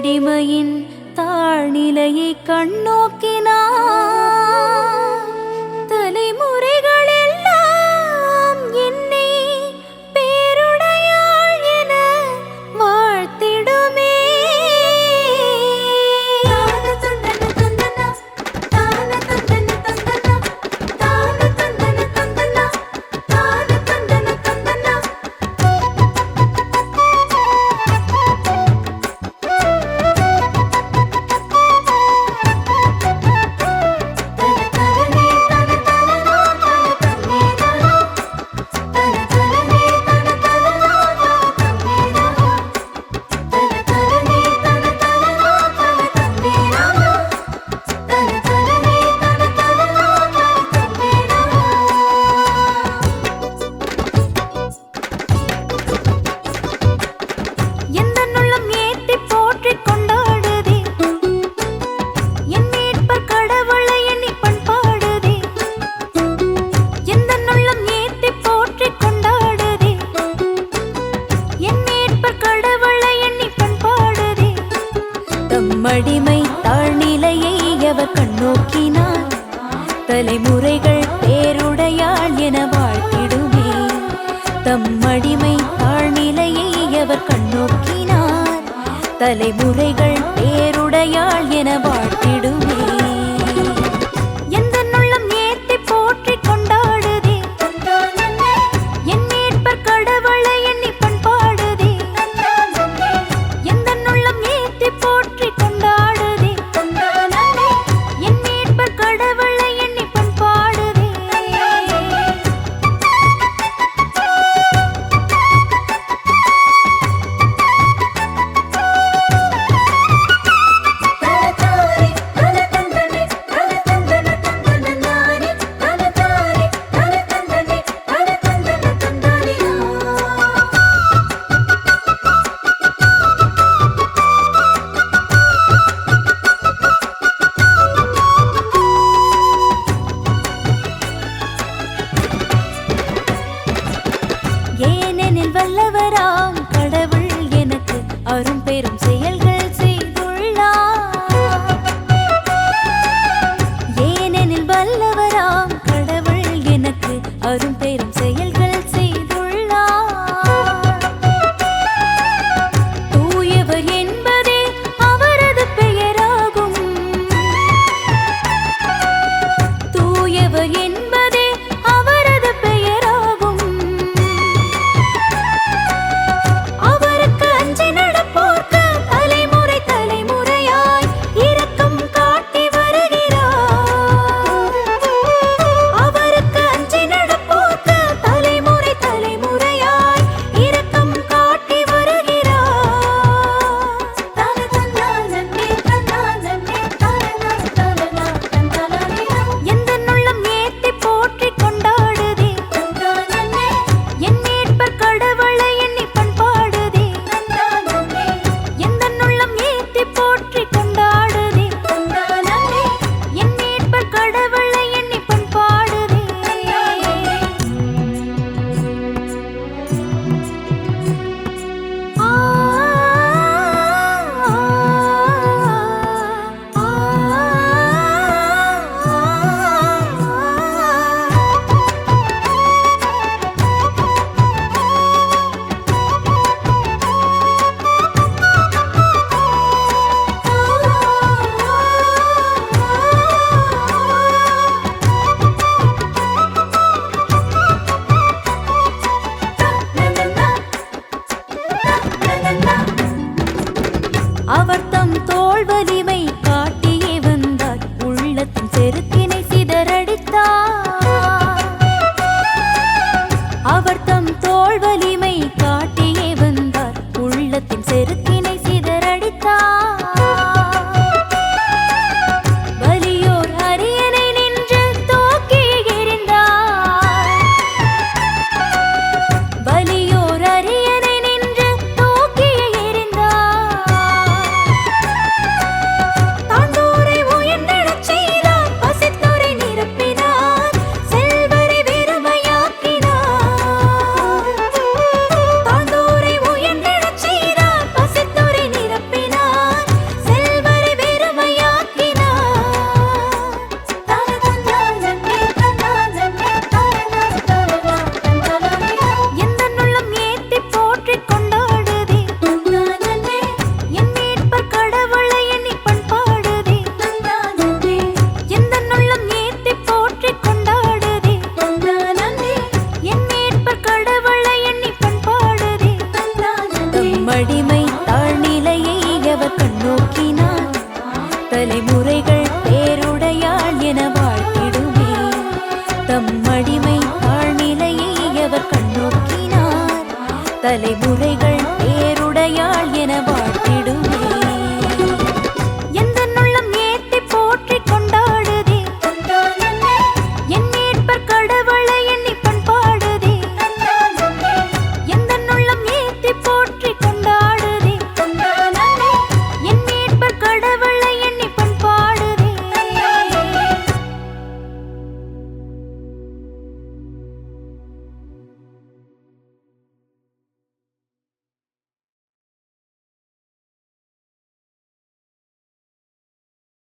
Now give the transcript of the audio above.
அடிமையின் தாழ்நிலையை கண்ணோக்கினார். ஆண்டவர் கண்ணோக்கினார் தலைமுறைகள் பேருடையாள் என வாழ்த்திடுமே. தம் அடிமை தாழ்நிலையை அவர் கண்ணோக்கினார் தலைமுறைகள் பேருடையாள் என வாழ்த்திடுமே. பெரும் செயல்கள் செய்துள்ளார். ஏனெனில் வல்லவராம் கடவுள் எனக்கு அரும் பெரும் Dog. தலைமுறைகள்